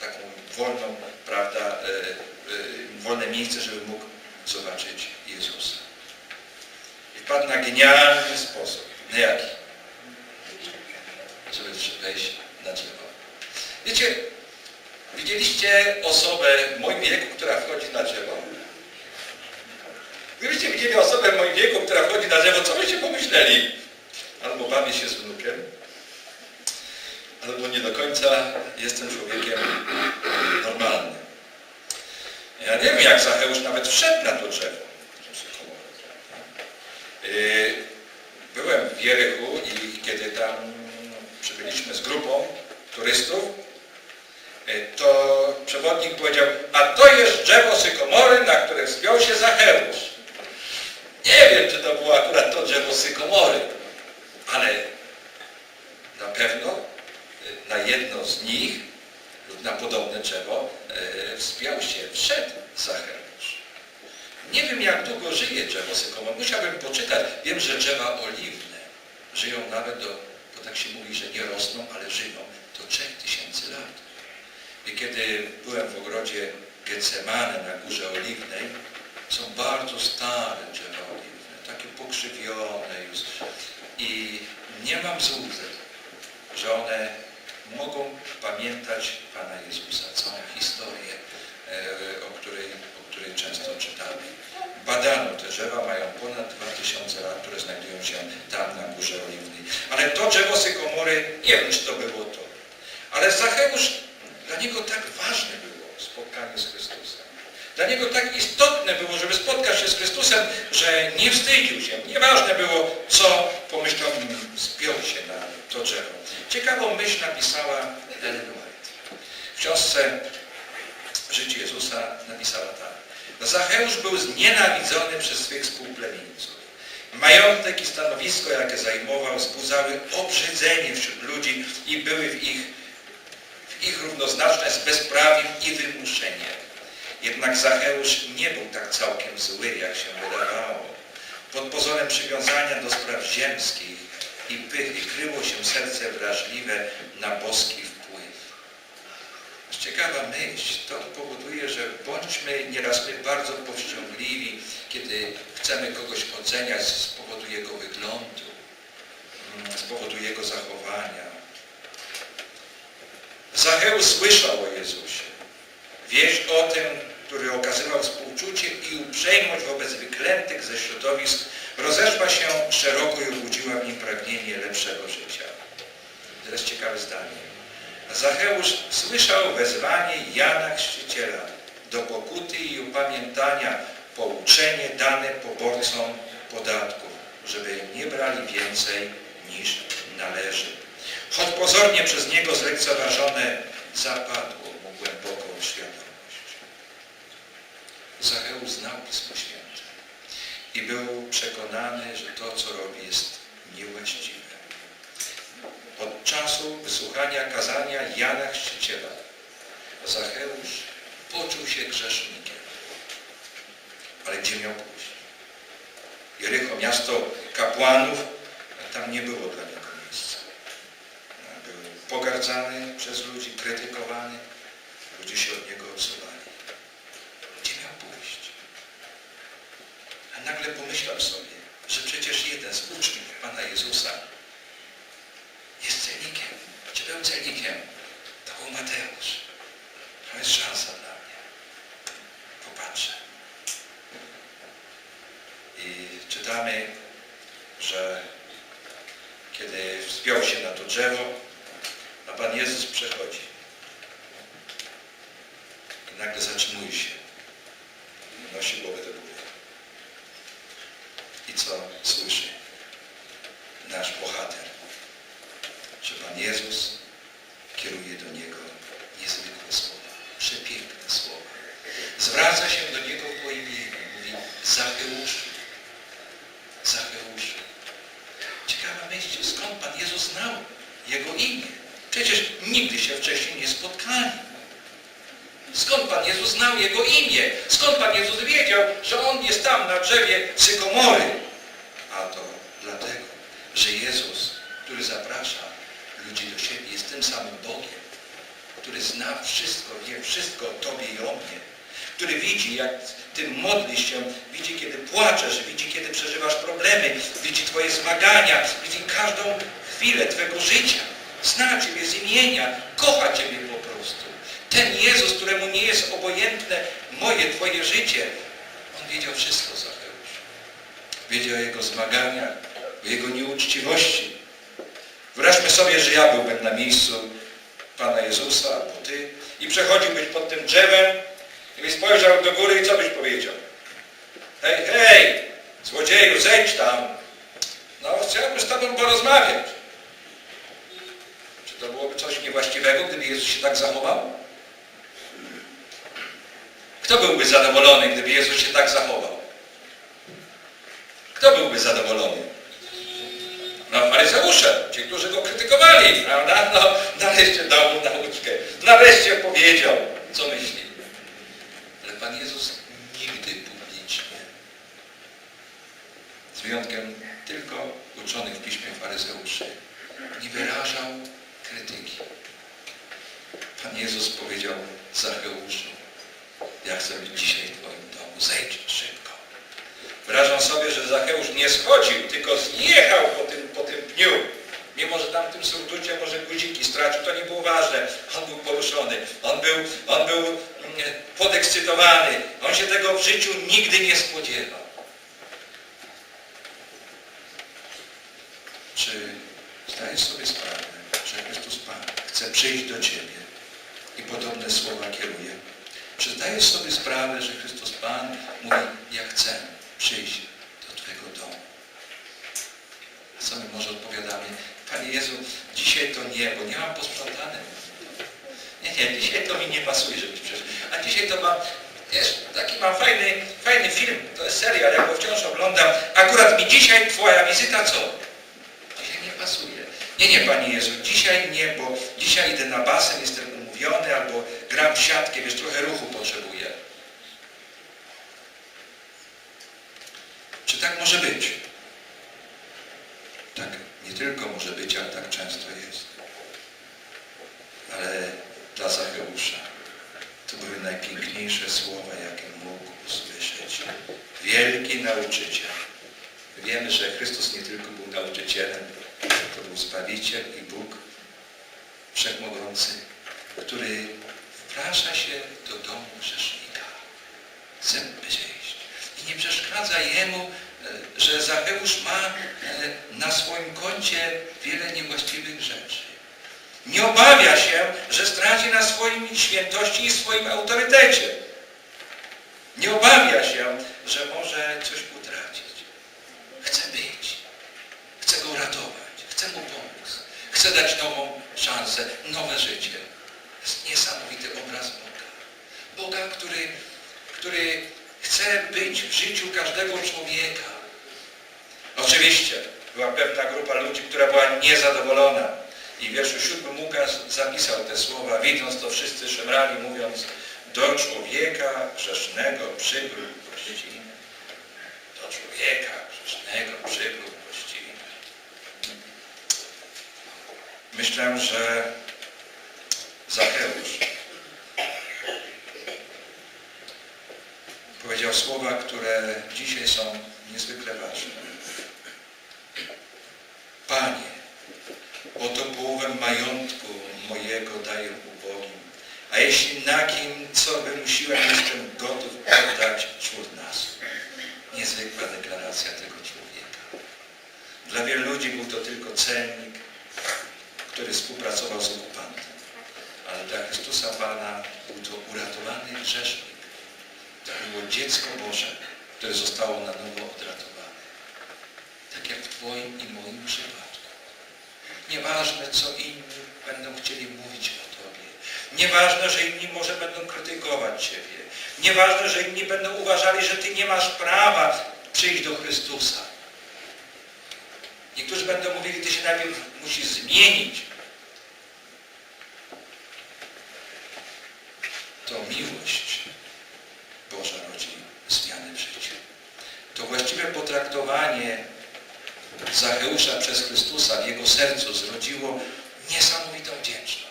taką wolną, prawda, e, e, wolne miejsce, żeby mógł zobaczyć Jezusa. I wpadł na genialny sposób. Na jaki? Żeby wejść na drzewo. Wiecie, widzieliście osobę w moim wieku, która wchodzi na drzewo? Gdybyście widzieli osobę w moim wieku, która wchodzi na drzewo, co byście pomyśleli? Albo bawię się z wnukiem, albo nie do końca jestem człowiekiem normalnym. Ja nie wiem, jak Zacheusz nawet wszedł na to drzewo. Yy, Byłem w Jerychu i kiedy tam przybyliśmy z grupą turystów, yy, to przewodnik powiedział, a to jest drzewo sykomory, na które wspiął się Zacheusz. Nie wiem, czy to było akurat to drzewo sykomory, ale na pewno y, na jedno z nich lub na podobne drzewo y, wspiął się, wszedł Zacheusz. Nie wiem, jak długo żyje drzewo sykomory. Musiałbym poczytać. Wiem, że drzewa oliwne żyją nawet do, bo tak się mówi, że nie rosną, ale żyją do 3000 lat. I kiedy byłem w ogrodzie Getsemane na Górze Oliwnej, są bardzo stare drzewa oliwne, takie pokrzywione już. I nie mam złudzeń, że one mogą pamiętać Pana Jezusa, całą historię, e, o której, o której często czytamy. Badano te drzewa, mają ponad 2000 lat, które znajdują się tam na Górze Oliwnej. Ale to drzewo sykomory, nie wiem, czy to było to. Ale Zacheusz, dla niego tak ważne było spotkanie z Chrystusem. Dla niego tak istotne było, żeby spotkać się z Chrystusem, że nie wstydził się. Nieważne było, co pomyślał, spiął się na to drzewo. Ciekawą myśl napisała Ellen White. W książce Życie Jezusa napisała tak. Zacheusz był znienawidzony przez swych współplemieńców. Majątek i stanowisko, jakie zajmował, wzbudzały obrzydzenie wśród ludzi i były w ich, w ich równoznaczne z bezprawiem i wymuszeniem. Jednak Zacheusz nie był tak całkiem zły, jak się wydawało. Pod pozorem przywiązania do spraw ziemskich i kryło się serce wrażliwe na boski wpływ. Ciekawa myśl, to powoduje, że bądźmy nieraz my bardzo powściągliwi, kiedy chcemy kogoś oceniać z powodu jego wyglądu, mm, z powodu jego zachowania. Zacheusz słyszał o Jezusie. Wieść o tym, który okazywał współczucie i uprzejmość wobec wyklętych ze środowisk, rozeszła się szeroko i obudziła w nim pragnienie lepszego życia. Teraz ciekawe zdanie. Zacheusz słyszał wezwanie Jana Chrzciciela do pokuty i upamiętania, pouczenie dane poborcom podatków, żeby nie brali więcej niż należy. Choć pozornie przez niego zlekceważone zapadło mu głęboką świadomość. Zacheusz znał Pismo Święte i był przekonany, że to, co robi, jest niewłaściwe. Od czasu wysłuchania kazania Jana Chrzciciela Zacheusz poczuł się grzesznikiem. Ale gdzie miał pójść? Jericho, miasto kapłanów, tam nie było dla niego miejsca. Był pogardzany przez ludzi, krytykowany. Ludzie się od niego odsuwali. Gdzie miał pójść? A nagle pomyślał sobie, że przecież jeden z uczniów Pana Jezusa jest celnikiem, czy był celnikiem, to był Mateusz. To jest szansa dla mnie. Popatrzę. I czytamy, że kiedy wspiął się na to drzewo, a Pan Jezus przechodzi. I nagle zatrzymuje się. Nosi głowę do góry. Co słyszy? Nasz bohater że Pan Jezus kieruje do Niego niezwykłe słowa, przepiękne słowa. Zwraca się do Niego po imieniu, mówi Zacheuszu, Zacheuszu. Ciekawa myśl, skąd Pan Jezus znał Jego imię? Przecież nigdy się wcześniej nie spotkali. Skąd Pan Jezus znał Jego imię? Skąd Pan Jezus wiedział, że On jest tam na drzewie sykomory? A to dlatego, że Jezus, który zaprasza ludzi do siebie, jest tym samym Bogiem, który zna wszystko, wie wszystko o Tobie i o mnie, który widzi, jak Ty modlisz się, widzi, kiedy płaczesz, widzi, kiedy przeżywasz problemy, widzi Twoje zmagania, widzi każdą chwilę Twojego życia, zna Ciebie z imienia, kocha Ciebie po prostu. Ten Jezus, któremu nie jest obojętne moje, Twoje życie, On wiedział wszystko, Zacheusz. Wiedział o Jego zmaganiach, o Jego nieuczciwości. Wyobraźmy sobie, że ja byłbym na miejscu Pana Jezusa albo Ty i przechodziłbyś pod tym drzewem i byś spojrzał do góry i co byś powiedział? Hej, hej, złodzieju, zejdź tam. No, chciałbym z Tobą porozmawiać. Czy to byłoby coś niewłaściwego, gdyby Jezus się tak zachował? Kto byłby zadowolony, gdyby Jezus się tak zachował? Kto byłby zadowolony? No faryzeusze, ci, którzy go krytykowali, prawda? No, nareszcie dał mu nauczkę. Nareszcie powiedział, co myśli. Ale Pan Jezus nigdy publicznie, z wyjątkiem tylko uczonych w Piśmie faryzeuszy, nie wyrażał krytyki. Pan Jezus powiedział Zacheuszu, ja chcę być dzisiaj w Twoim domu, zejdź szybko. Wyobrażam sobie, że Zacheusz nie schodził, tylko zjechał po tym, po tym pniu. Mimo, że tam w tym surducie może guziki stracił, to nie było ważne. On był poruszony, on był, on był mm, podekscytowany. On się tego w życiu nigdy nie spodziewał. Czy zdajesz sobie sprawę, że Chrystus Pan chce przyjść do Ciebie i podobne słowa kieruje? Czy zdajesz sobie sprawę, że Chrystus Pan mówi, ja chcę przyjść do Twojego domu? A co my może odpowiadamy? Panie Jezu, dzisiaj to nie, bo nie mam posprzątane. Nie, nie, dzisiaj to mi nie pasuje, żebyś przyszedł. A dzisiaj to mam, wiesz, taki mam fajny, fajny film, to jest serial, ja go wciąż oglądam. Akurat mi dzisiaj Twoja wizyta co? Dzisiaj nie pasuje. Nie, nie, Panie Jezu, dzisiaj nie, bo dzisiaj idę na basen, jestem umówiony, albo gram w siatkę, wiesz, trochę ruchu potrzebuję. Czy tak może być? Tak, nie tylko może być, ale tak często jest. Ale dla Zacheusza to były najpiękniejsze słowa, jakie mógł usłyszeć. Wielki nauczyciel. Wiemy, że Chrystus nie tylko był nauczycielem, to był Zbawiciel i Bóg Wszechmogący, który wprasza się do domu grzesznika. Chce zejść. Nie przeszkadza jemu, e, że Zacheusz ma e, na swoim koncie wiele niewłaściwych rzeczy. Nie obawia się, że straci na swoim świętości i swoim autorytecie. Nie obawia się, że może coś utracić. Chce być. Chce go uratować. Chce mu pomóc. Chce dać nową szansę, nowe życie. To jest niesamowity obraz Boga. Boga, który, który chce być w życiu każdego człowieka. Oczywiście była pewna grupa ludzi, która była niezadowolona. I w wierszu siódmym Łukasz zapisał te słowa, widząc to wszyscy szemrali, mówiąc do człowieka grzesznego przybył gościnny. Do człowieka grzesznego przybył gościnny. Myślę, że Zacheusz powiedział słowa, które dzisiaj są niezwykle ważne. Panie, oto połowę majątku mojego daję ubogim, a jeśli na kim co wymusiłem, jestem gotów oddać czwórnastu. Niezwykła deklaracja tego człowieka. Dla wielu ludzi był to tylko celnik, który współpracował z okupantem. Ale dla Chrystusa Pana był to uratowany grzesznik. To było dziecko Boże, które zostało na nowo odratowane. Tak jak w Twoim i moim przypadku. Nieważne, co inni będą chcieli mówić o Tobie. Nieważne, że inni może będą krytykować Ciebie. Nieważne, że inni będą uważali, że Ty nie masz prawa przyjść do Chrystusa. Niektórzy będą mówili, Ty się najpierw musisz zmienić. To miłość Boża rodzi zmiany w życiu. To właściwe potraktowanie Zacheusza przez Chrystusa w jego sercu zrodziło niesamowitą wdzięczność.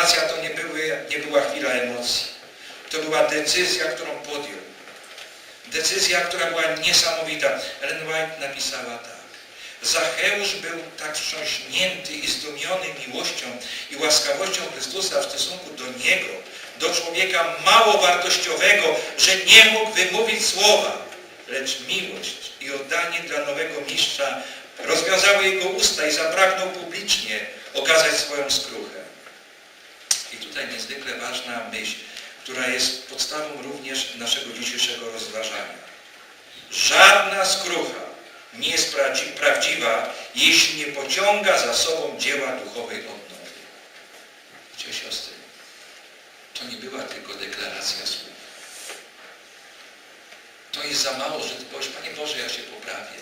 Deklaracja to nie, były, nie była chwila emocji. To była decyzja, którą podjął. Decyzja, która była niesamowita. Ellen White napisała tak. Zacheusz był tak wstrząśnięty i zdumiony miłością i łaskawością Chrystusa w stosunku do Niego, do człowieka mało wartościowego, że nie mógł wymówić słowa. Lecz miłość i oddanie dla nowego mistrza rozwiązały jego usta i zapragnął publicznie okazać swoją skruchę. I tutaj niezwykle ważna myśl, która jest podstawą również naszego dzisiejszego rozważania. Żadna skrucha nie jest prawdzi- prawdziwa, jeśli nie pociąga za sobą dzieła duchowej odnowy. Cie siostry, to nie była tylko deklaracja słów. To jest za mało, że Ty powiesz, Panie Boże, ja się poprawię.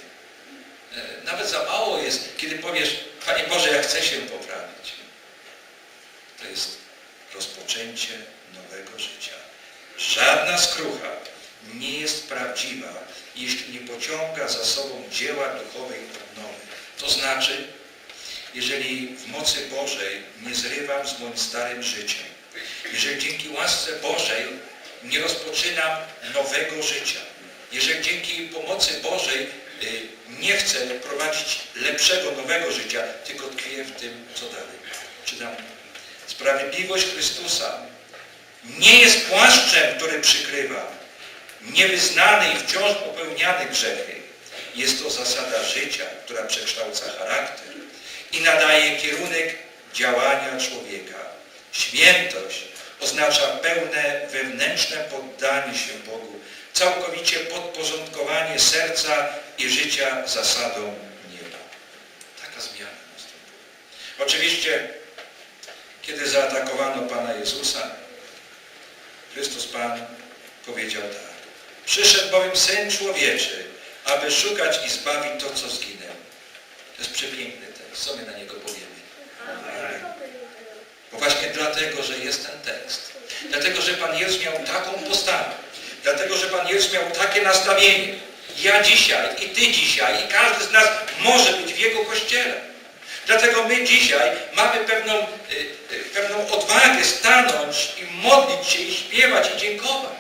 E, Nawet za mało jest, kiedy powiesz, Panie Boże, ja chcę się poprawić. To jest rozpoczęcie nowego życia. Żadna skrucha nie jest prawdziwa, jeśli nie pociąga za sobą dzieła duchowej odnowy. To znaczy, jeżeli w mocy Bożej nie zrywam z moim starym życiem, jeżeli dzięki łasce Bożej nie rozpoczynam nowego życia, jeżeli dzięki pomocy Bożej y, nie chcę prowadzić lepszego, nowego życia, tylko tkwię w tym, co dalej. Czytam. Sprawiedliwość Chrystusa nie jest płaszczem, który przykrywa niewyznane i wciąż popełniane grzechy. Jest to zasada życia, która przekształca charakter i nadaje kierunek działania człowieka. Świętość oznacza pełne wewnętrzne poddanie się Bogu, całkowicie podporządkowanie serca i życia zasadom nieba. Taka zmiana następuje. Oczywiście, kiedy zaatakowano Pana Jezusa, Chrystus Pan powiedział tak. Przyszedł bowiem Syn Człowieczy, aby szukać i zbawić to, co zginęło. To jest przepiękny tekst. Co my na niego powiemy? Amen. Bo właśnie dlatego, że jest ten tekst. Dlatego, że Pan Jezus miał taką postawę. Dlatego, że Pan Jezus miał takie nastawienie. Ja dzisiaj i Ty dzisiaj i każdy z nas może być w Jego Kościele. Dlatego my dzisiaj mamy pewną, y, y, pewną odwagę stanąć i modlić się i śpiewać i dziękować.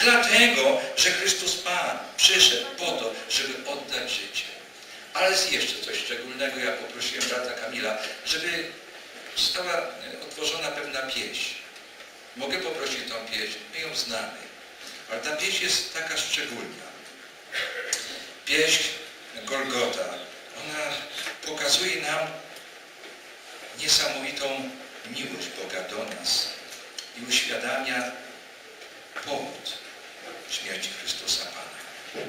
Dlatego, że Chrystus Pan przyszedł po to, żeby oddać życie. Ale jest jeszcze coś szczególnego. Ja poprosiłem brata Kamila, żeby została e, otworzona pewna pieśń. Mogę poprosić tą pieśń? My ją znamy. Ale ta pieśń jest taka szczególna. Pieśń Golgota. Pokazuje nam niesamowitą miłość Boga do nas i uświadamia powód śmierci Chrystusa Pana.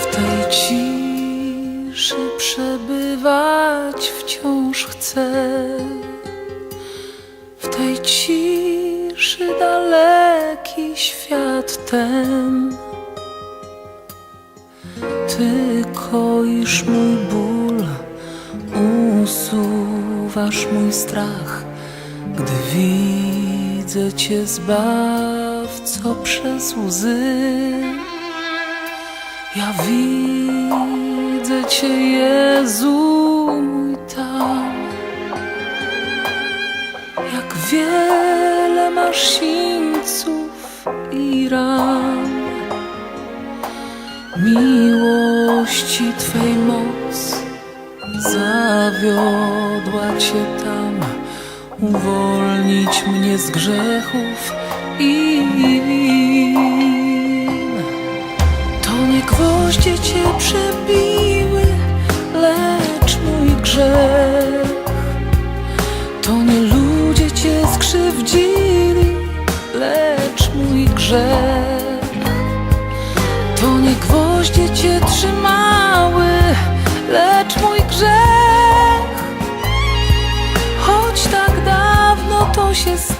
W tej przebywać wciąż chcę. W tej ciszy daleki świat ten. Ty koisz mój ból, usuwasz mój strach, gdy widzę Cię zbawco przez łzy. Ja widzę Cię, Jezu mój tam, jak wiele masz sińców i ran. Miłości Twej moc zawiodła Cię tam, uwolnić mnie z grzechów i win. To nie gwoździe cię mój grzech. To nie ludzie cię skrzywdzili Lecz mój grzech. To nie gwoździe cię trzymały Lecz mój grzech. Choć tak dawno to się stało